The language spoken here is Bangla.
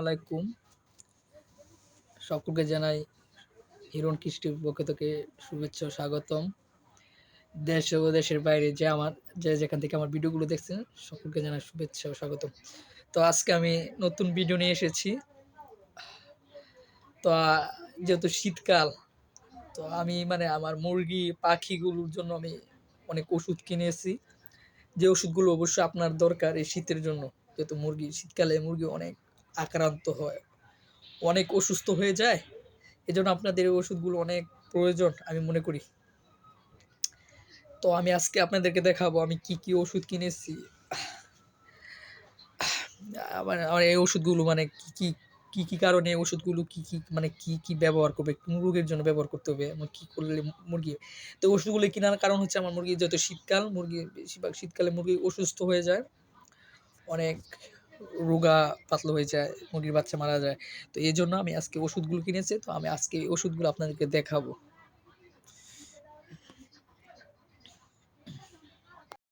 আলাইকুম। সকলকে জানাই হিরণ কৃষ্টির পক্ষ থেকে শুভেচ্ছা স্বাগতম। দেশ ও দেশের বাইরে যে আমার যে যেখান থেকে আমার ভিডিওগুলো দেখছেন, সকলকে জানাই শুভেচ্ছা ও স্বাগতম। তো আজকে আমি নতুন ভিডিও নিয়ে এসেছি। তো যেহেতু শীতকাল, তো আমি মানে আমার মুরগি, পাখিগুলোর জন্য আমি অনেক ওষুধ কিনেছি। যে ওষুধগুলো অবশ্যই আপনার দরকার এই শীতের জন্য, যেহেতু মুরগি, শীতকালে মুরগি অনেক আক্রান্ত হয়। অনেক অসুস্থ হয়ে যায়। এজন্য আপনাদের এই ওষুধগুলো অনেক প্রয়োজন, আমি মনে করি। তো আমি আজকে আপনাদেরকে দেখাবো আমি কি কি ওষুধ কিনেছি। আমার আমার এই ওষুধগুলো মানে কি কি কি কি কারণে এই ওষুধগুলো কি কি মানে কি কি ব্যবহার করবে কোন রোগের জন্য ব্যবহার করতে হবে এবং কী করলে মুরগি। তো ওষুধগুলো কেনার কারণ হচ্ছে আমার মুরগি যত শীতকাল, মুরগি বেশিরভাগ শীতকালে মুরগি অসুস্থ হয়ে যায়। অনেক রোগা পাতলা হয়ে যায়, মুরগির বাচ্চা মারা যায়। তো এই জন্য আমি আজকে ওষুধগুলো কিনেছি, তো আমি আজকে এই ওষুধগুলো আপনাদেরকে দেখাবো।